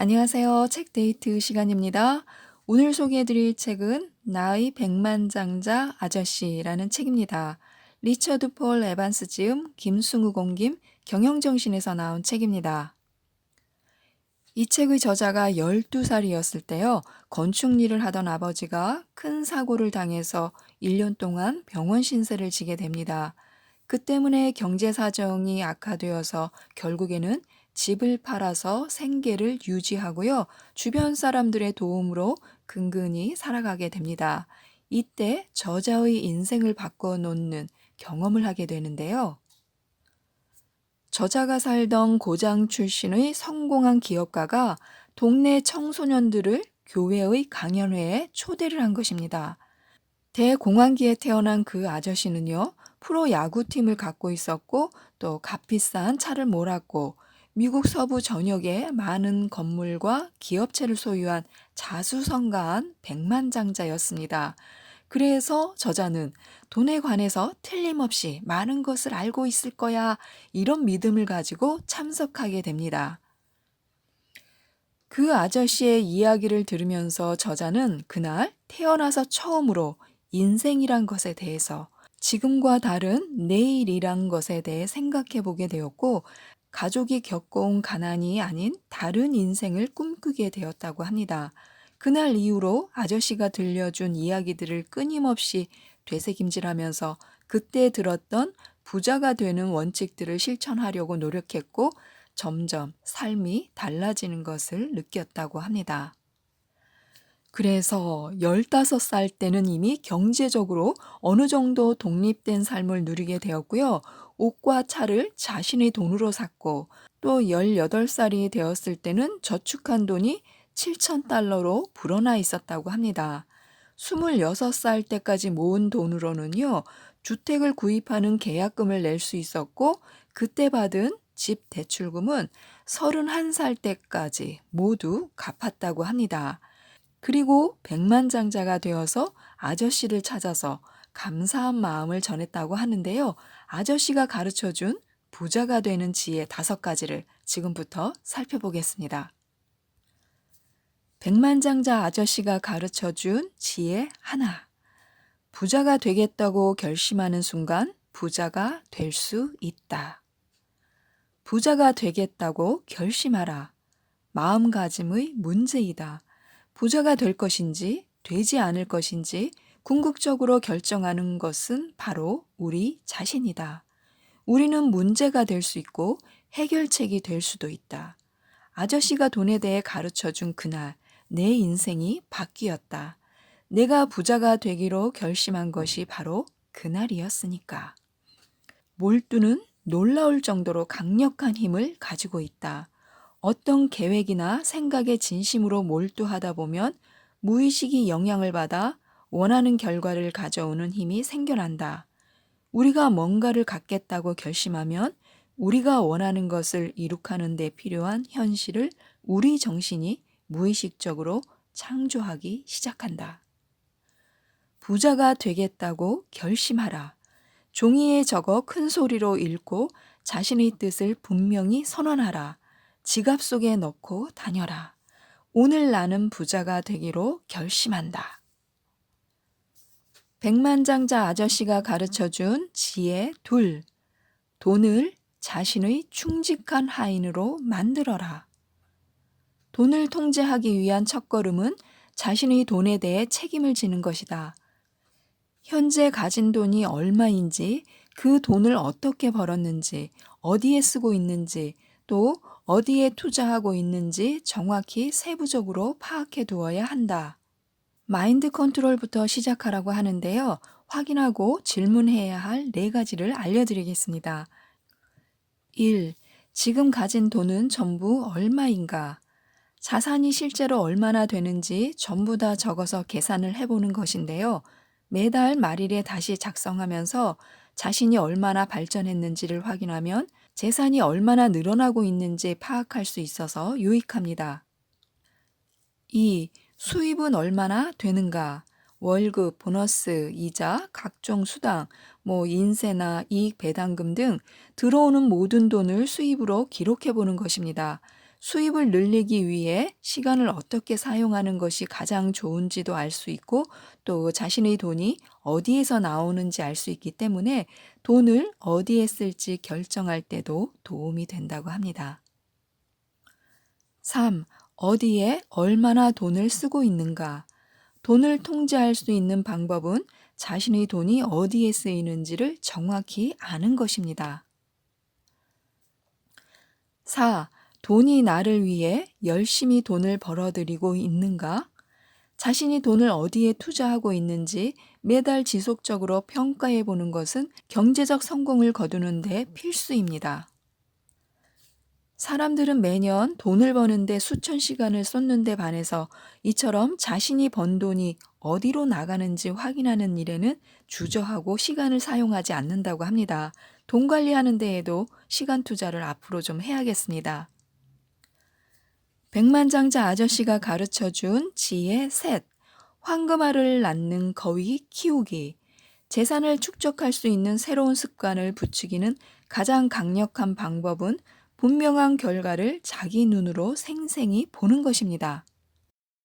안녕하세요. 책 데이트 시간입니다. 오늘 소개해드릴 책은 나의 백만장자 아저씨라는 책입니다. 리처드 폴 에반스 지음 김승우 공김 경영정신에서 나온 책입니다. 이 책의 저자가 12살이었을 때요, 건축 일을 하던 아버지가 큰 사고를 당해서 1년 동안 병원 신세를 지게 됩니다. 그 때문에 경제 사정이 악화되어서 결국에는 집을 팔아서 생계를 유지하고요. 주변 사람들의 도움으로 근근히 살아가게 됩니다. 이때 저자의 인생을 바꿔놓는 경험을 하게 되는데요. 저자가 살던 고장 출신의 성공한 기업가가 동네 청소년들을 교회의 강연회에 초대를 한 것입니다. 대공황기에 태어난 그 아저씨는요, 프로 야구팀을 갖고 있었고 또 값비싼 차를 몰았고 미국 서부 전역에 많은 건물과 기업체를 소유한 자수성가한 백만장자였습니다. 그래서 저자는 돈에 관해서 틀림없이 많은 것을 알고 있을 거야 이런 믿음을 가지고 참석하게 됩니다. 그 아저씨의 이야기를 들으면서 저자는 그날 태어나서 처음으로 인생이란 것에 대해서 지금과 다른 내일이란 것에 대해 생각해 보게 되었고 가족이 겪어온 가난이 아닌 다른 인생을 꿈꾸게 되었다고 합니다. 그날 이후로 아저씨가 들려준 이야기들을 끊임없이 되새김질하면서 그때 들었던 부자가 되는 원칙들을 실천하려고 노력했고 점점 삶이 달라지는 것을 느꼈다고 합니다. 그래서 15살 때는 이미 경제적으로 어느 정도 독립된 삶을 누리게 되었고요. 옷과 차를 자신의 돈으로 샀고 또 18살이 되었을 때는 저축한 돈이 7천 달러로 불어나 있었다고 합니다. 26살 때까지 모은 돈으로는요, 주택을 구입하는 계약금을 낼 수 있었고, 그때 받은 집 대출금은 31살 때까지 모두 갚았다고 합니다. 그리고 백만장자가 되어서 아저씨를 찾아서 감사한 마음을 전했다고 하는데요. 아저씨가 가르쳐 준 부자가 되는 지혜 다섯 가지를 지금부터 살펴보겠습니다. 백만장자 아저씨가 가르쳐 준 지혜 하나. 부자가 되겠다고 결심하는 순간 부자가 될 수 있다. 부자가 되겠다고 결심하라. 마음가짐의 문제이다. 부자가 될 것인지 되지 않을 것인지 궁극적으로 결정하는 것은 바로 우리 자신이다. 우리는 문제가 될 수 있고 해결책이 될 수도 있다. 아저씨가 돈에 대해 가르쳐 준 그날 내 인생이 바뀌었다. 내가 부자가 되기로 결심한 것이 바로 그날이었으니까. 몰두는 놀라울 정도로 강력한 힘을 가지고 있다. 어떤 계획이나 생각에 진심으로 몰두하다 보면 무의식이 영향을 받아 원하는 결과를 가져오는 힘이 생겨난다. 우리가 뭔가를 갖겠다고 결심하면 우리가 원하는 것을 이룩하는 데 필요한 현실을 우리 정신이 무의식적으로 창조하기 시작한다. 부자가 되겠다고 결심하라. 종이에 적어 큰 소리로 읽고 자신의 뜻을 분명히 선언하라. 지갑 속에 넣고 다녀라. 오늘 나는 부자가 되기로 결심한다. 백만장자 아저씨가 가르쳐 준 지혜 둘. 돈을 자신의 충직한 하인으로 만들어라. 돈을 통제하기 위한 첫걸음은 자신의 돈에 대해 책임을 지는 것이다. 현재 가진 돈이 얼마인지, 그 돈을 어떻게 벌었는지, 어디에 쓰고 있는지, 또 어디에 투자하고 있는지 정확히 세부적으로 파악해 두어야 한다. 마인드 컨트롤부터 시작하라고 하는데요. 확인하고 질문해야 할 네 가지를 알려드리겠습니다. 1. 지금 가진 돈은 전부 얼마인가? 자산이 실제로 얼마나 되는지 전부 다 적어서 계산을 해보는 것인데요. 매달 말일에 다시 작성하면서 자신이 얼마나 발전했는지를 확인하면 재산이 얼마나 늘어나고 있는지 파악할 수 있어서 유익합니다. 2. 수입은 얼마나 되는가? 월급, 보너스, 이자, 각종 수당, 뭐 인세나 이익 배당금 등 들어오는 모든 돈을 수입으로 기록해 보는 것입니다. 수입을 늘리기 위해 시간을 어떻게 사용하는 것이 가장 좋은지도 알 수 있고 또 자신의 돈이 어디에서 나오는지 알 수 있기 때문에 돈을 어디에 쓸지 결정할 때도 도움이 된다고 합니다. 3. 어디에 얼마나 돈을 쓰고 있는가? 돈을 통제할 수 있는 방법은 자신의 돈이 어디에 쓰이는지를 정확히 아는 것입니다. 4. 돈이 나를 위해 열심히 돈을 벌어들이고 있는가? 자신이 돈을 어디에 투자하고 있는지 매달 지속적으로 평가해 보는 것은 경제적 성공을 거두는데 필수입니다. 사람들은 매년 돈을 버는데 수천 시간을 쏟는데 반해서 이처럼 자신이 번 돈이 어디로 나가는지 확인하는 일에는 주저하고 시간을 사용하지 않는다고 합니다. 돈 관리하는 데에도 시간 투자를 앞으로 좀 해야겠습니다. 백만장자 아저씨가 가르쳐 준 지혜 셋. 황금알을 낳는 거위 키우기. 재산을 축적할 수 있는 새로운 습관을 부추기는 가장 강력한 방법은 분명한 결과를 자기 눈으로 생생히 보는 것입니다.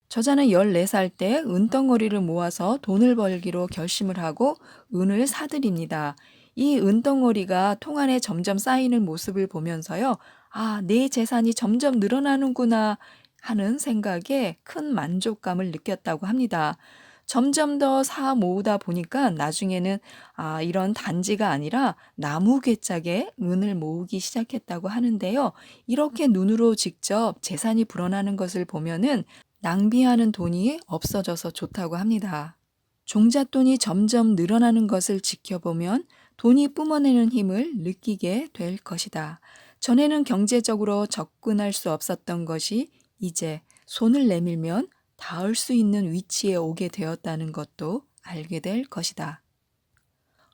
저자는 14살 때 은덩어리를 모아서 돈을 벌기로 결심을 하고 은을 사들입니다. 이 은덩어리가 통 안에 점점 쌓이는 모습을 보면서요. 아, 내 재산이 점점 늘어나는구나 하는 생각에 큰 만족감을 느꼈다고 합니다. 점점 더 사 모으다 보니까 나중에는 아, 이런 단지가 아니라 나무 괴짝에 은을 모으기 시작했다고 하는데요. 이렇게 눈으로 직접 재산이 불어나는 것을 보면은 낭비하는 돈이 없어져서 좋다고 합니다. 종잣돈이 점점 늘어나는 것을 지켜보면 돈이 뿜어내는 힘을 느끼게 될 것이다. 전에는 경제적으로 접근할 수 없었던 것이 이제 손을 내밀면 닿을 수 있는 위치에 오게 되었다는 것도 알게 될 것이다.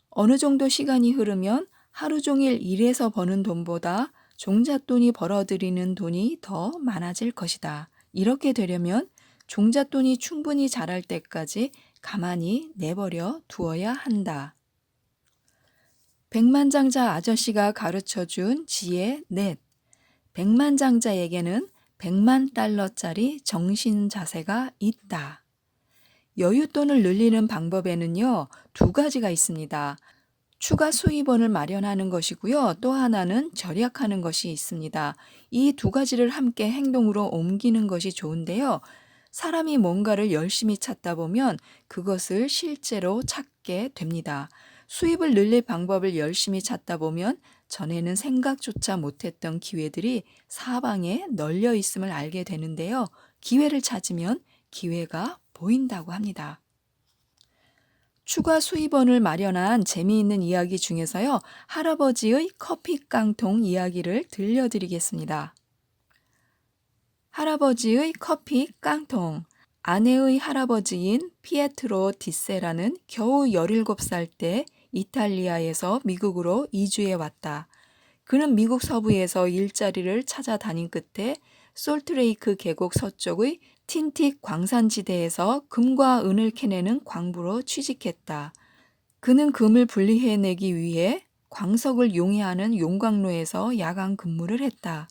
어느 정도 시간이 흐르면 하루 종일 일해서 버는 돈보다 종잣돈이 벌어들이는 돈이 더 많아질 것이다. 이렇게 되려면 종잣돈이 충분히 자랄 때까지 가만히 내버려 두어야 한다. 백만장자 아저씨가 가르쳐 준 지혜 넷. 백만장자에게는 100만 달러짜리 정신 자세가 있다. 여윳돈을 늘리는 방법에는요, 두 가지가 있습니다. 추가 수입원을 마련하는 것이고요. 또 하나는 절약하는 것이 있습니다. 이 두 가지를 함께 행동으로 옮기는 것이 좋은데요. 사람이 뭔가를 열심히 찾다 보면 그것을 실제로 찾게 됩니다. 수입을 늘릴 방법을 열심히 찾다 보면 전에는 생각조차 못했던 기회들이 사방에 널려 있음을 알게 되는데요. 기회를 찾으면 기회가 보인다고 합니다. 추가 수입원을 마련한 재미있는 이야기 중에서요. 할아버지의 커피 깡통 이야기를 들려드리겠습니다. 할아버지의 커피 깡통. 아내의 할아버지인 피에트로 디세라는 겨우 17살 때 이탈리아에서 미국으로 이주해 왔다. 그는 미국 서부에서 일자리를 찾아다닌 끝에 솔트레이크 계곡 서쪽의 틴틱 광산지대에서 금과 은을 캐내는 광부로 취직했다. 그는 금을 분리해내기 위해 광석을 용해하는 용광로에서 야간 근무를 했다.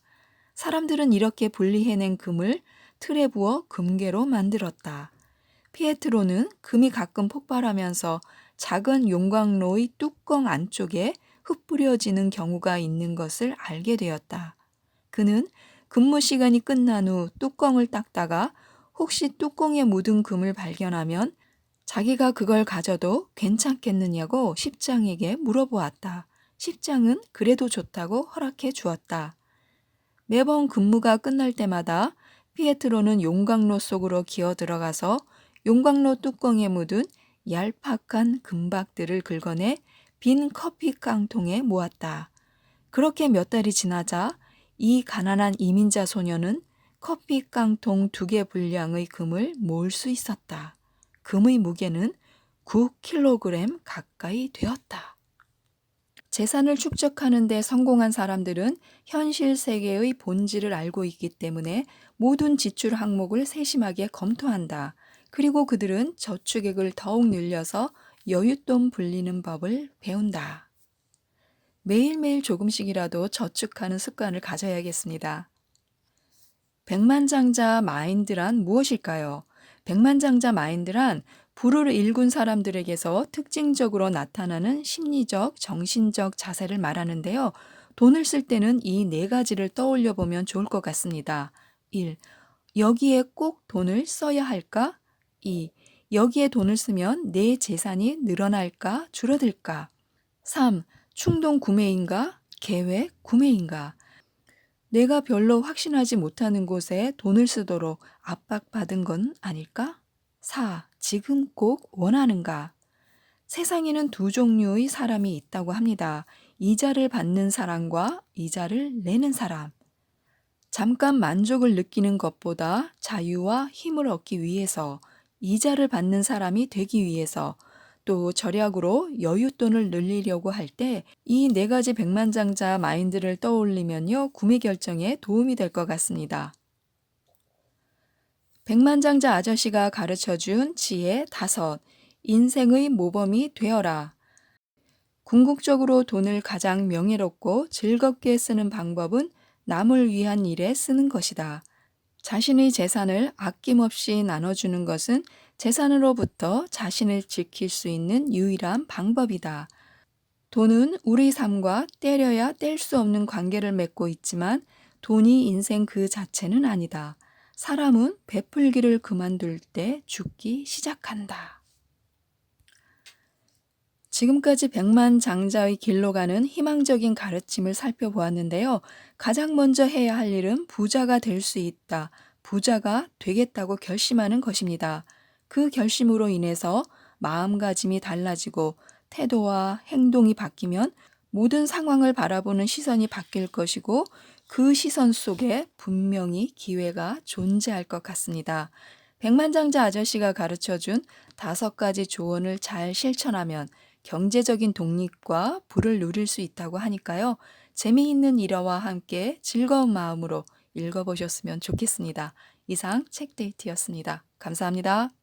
사람들은 이렇게 분리해낸 금을 틀에 부어 금괴로 만들었다. 피에트로는 금이 가끔 폭발하면서 작은 용광로의 뚜껑 안쪽에 흩뿌려지는 경우가 있는 것을 알게 되었다. 그는 근무 시간이 끝난 후 뚜껑을 닦다가 혹시 뚜껑에 묻은 금을 발견하면 자기가 그걸 가져도 괜찮겠느냐고 십장에게 물어보았다. 십장은 그래도 좋다고 허락해 주었다. 매번 근무가 끝날 때마다 피에트로는 용광로 속으로 기어 들어가서 용광로 뚜껑에 묻은 얄팍한 금박들을 긁어내 빈 커피 깡통에 모았다. 그렇게 몇 달이 지나자 이 가난한 이민자 소녀는 커피 깡통 두 개 분량의 금을 모을 수 있었다. 금의 무게는 9kg 가까이 되었다. 재산을 축적하는 데 성공한 사람들은 현실 세계의 본질을 알고 있기 때문에 모든 지출 항목을 세심하게 검토한다. 그리고 그들은 저축액을 더욱 늘려서 여윳돈 불리는 법을 배운다. 매일매일 조금씩이라도 저축하는 습관을 가져야겠습니다. 백만장자 마인드란 무엇일까요? 백만장자 마인드란 부를 일군 사람들에게서 특징적으로 나타나는 심리적, 정신적 자세를 말하는데요. 돈을 쓸 때는 이 네 가지를 떠올려 보면 좋을 것 같습니다. 1. 여기에 꼭 돈을 써야 할까? 2. 여기에 돈을 쓰면 내 재산이 늘어날까, 줄어들까? 3. 충동 구매인가? 계획 구매인가? 내가 별로 확신하지 못하는 곳에 돈을 쓰도록 압박받은 건 아닐까? 4. 지금 꼭 원하는가? 세상에는 두 종류의 사람이 있다고 합니다. 이자를 받는 사람과 이자를 내는 사람. 잠깐 만족을 느끼는 것보다 자유와 힘을 얻기 위해서 이자를 받는 사람이 되기 위해서 또 절약으로 여윳돈을 늘리려고 할 때 이 네 가지 백만장자 마인드를 떠올리면요 구매 결정에 도움이 될 것 같습니다. 백만장자 아저씨가 가르쳐 준 지혜 다섯 인생의 모범이 되어라. 궁극적으로 돈을 가장 명예롭고 즐겁게 쓰는 방법은 남을 위한 일에 쓰는 것이다. 자신의 재산을 아낌없이 나눠주는 것은 재산으로부터 자신을 지킬 수 있는 유일한 방법이다. 돈은 우리 삶과 때려야 뗄 수 없는 관계를 맺고 있지만 돈이 인생 그 자체는 아니다. 사람은 베풀기를 그만둘 때 죽기 시작한다. 지금까지 백만 장자의 길로 가는 희망적인 가르침을 살펴보았는데요. 가장 먼저 해야 할 일은 부자가 될 수 있다. 부자가 되겠다고 결심하는 것입니다. 그 결심으로 인해서 마음가짐이 달라지고 태도와 행동이 바뀌면 모든 상황을 바라보는 시선이 바뀔 것이고 그 시선 속에 분명히 기회가 존재할 것 같습니다. 백만장자 아저씨가 가르쳐 준 다섯 가지 조언을 잘 실천하면 경제적인 독립과 부를 누릴 수 있다고 하니까요. 재미있는 일화와 함께 즐거운 마음으로 읽어보셨으면 좋겠습니다. 이상 책데이트였습니다. 감사합니다.